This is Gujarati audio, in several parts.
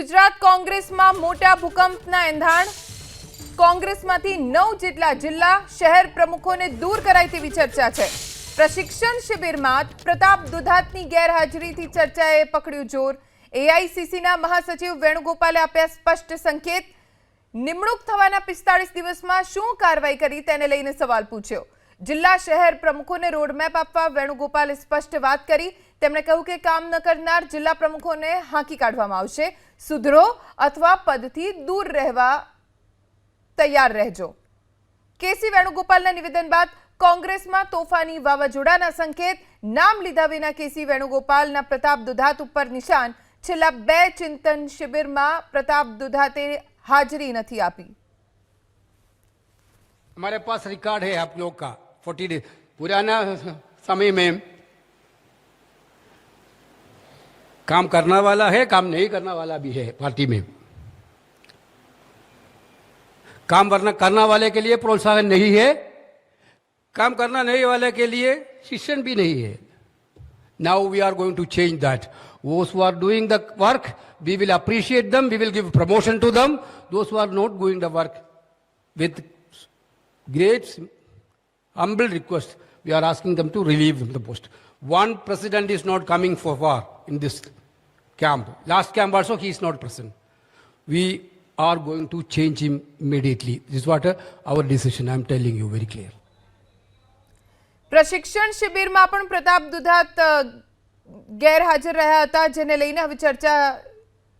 ગુજરાત કોંગ્રેસમાં મોટા ભૂકંપના એંધાણ. કોંગ્રેસમાંથી નવ જેટલા જિલ્લા શહેર પ્રમુખોને દૂર કરાય તેવી ચર્ચા છે. પ્રશિક્ષણ શિબિરમાં પ્રતાપ દુધાતની ગેરહાજરીથી ચર્ચાએ પકડ્યું જોર. એઆઈસીસીના મહાસચિવ વેણુગોપાલે આપ્યા સ્પષ્ટ સંકેત. નિમણૂક થવાના પિસ્તાળીસ દિવસમાં શું કાર્યવાહી કરી તેને લઈને સવાલ પૂછ્યો. જિલ્લા શહેર પ્રમુખોને રોડમેપ આપવા વેણુગોપાલે સ્પષ્ટ વાત કરી તેમણે કહ્યું કે કામ ન કરનાર જિલ્લા પ્રમુખોને હાંકી કાઢવામાં આવશે સુધરો અથવા પદથી દૂર રહેવા તૈયાર રહેજો કેસી વેણુગોપાલના નિવેદન બાદ કોંગ્રેસમાં તોફાની વાવાઝોડાના સંકેત નામ લીધા વિના કેસી વેણુગોપાલના પ્રતાપ દુધાત ઉપર નિશાન છેલ્લા બે ચિંતન શિબિરમાં પ્રતાપ દુધાતે હાજરી નથી આપી हमारे पास रिकॉर्ड है आप लोग का फोर्टी डेज़ पुराना समय में काम करना वाला है, काम नहीं करना वाला भी है पार्टी में। काम वरना करना वाले के लिए प्रोत्साहन नहीं है, काम करना नहीं वाले के लिए शिक्षण भी नहीं है। Now we are going to change that those are doing the work we will appreciate them we will give promotion to them those are not going the work with great humble request we are asking them to relieve them the post one president is not coming for war in this camp last camp also he is not present we are going to change him immediately this is what uh, our decision i am telling you very clear પ્રશિક્ષણ શિબિરમાં પણ પ્રતાપ દુધાત ગેરહાજર રહ્યા હતા જેને લઈને હવે ચર્ચા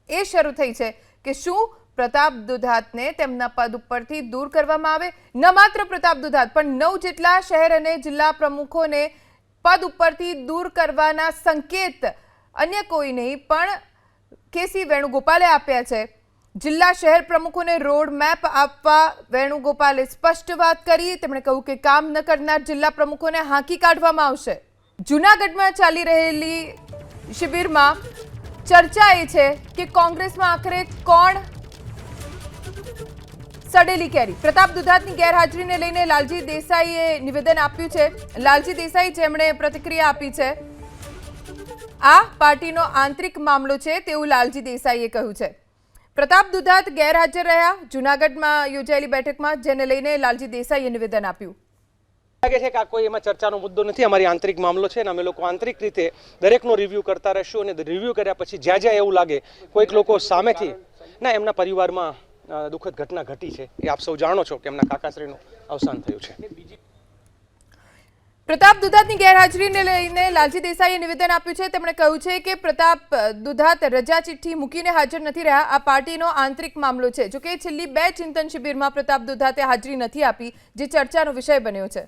એ શરૂ થઈ છે કે શું પ્રતાપ દુધાતને તેમના પદ ઉપરથી દૂર કરવામાં આવે. ન માત્ર પ્રતાપ દુધાત, પણ નવ જેટલા શહેર અને જિલ્લા પ્રમુખોને પદ ઉપરથી દૂર કરવાના સંકેત અન્ય કોઈ નહીં, પણ કેસી વેણુગોપાલે આપ્યા છે. જિલ્લા શહેર પ્રમુખોને રોડ મેપ આપવા વેણુગોપાલે સ્પષ્ટ વાત કરી. તેમણે કહ્યું કે કામ ન કરનાર જિલ્લા પ્રમુખોને હાંકી કાઢવામાં આવશે. જૂનાગઢમાં ચાલી રહેલી શિબિરમાં ચર્ચા એ છે કે કોંગ્રેસમાં આખરે કોણ સડેલી કેરી. પ્રતાપ દુધાતની ગેરહાજરીને લઈને લાલજી દેસાઈએ નિવેદન આપ્યું છે. લાલજી દેસાઈ જેમણે પ્રતિક્રિયા આપી છે. આ પાર્ટીનો આંતરિક મામલો છે તેવું લાલજી દેસાઈએ કહ્યું છે. પ્રતાપ દુધાત ગેરહાજર રહ્યા. જૂનાગઢમાં યોજાયેલી બેઠકમાં જેને લઈને લાલજી દેસાઈએ નિવેદન આપ્યું. લાગે છે કે આ કોઈ એમાં ચર્ચાનો મુદ્દો નથી. અમારી આંતરિક મામલો છે અને અમે લોકો આંતરિક રીતે દરેકનો રિવ્યૂ કરતા રહીશું અને રિવ્યૂ કર્યા પછી જ્યાં જ્યાં એવું લાગે, કોઈક લોકો સામેથી, ના, એમના પરિવારમાં દુઃખદ ઘટના ઘટી છે એ આપ સૌ જાણો છો કે એમના કાકાશ્રીનું અવસાન થયું છે. પ્રતાપ દુધાતની ગેરહાજરીને લઈને લાલજી દેસાઈએ નિવેદન આપ્યું છે. તેમણે કહ્યું છે કે પ્રતાપ દુધાત રજા ચિઠ્ઠી મૂકીને હાજર નથી રહ્યા. આ પાર્ટીનો આંતરિક મામલો છે. જોકે છેલ્લી બે ચિંતન શિબિરમાં પ્રતાપ દુધાતે હાજરી નથી આપી, જે ચર્ચાનો વિષય બન્યો છે.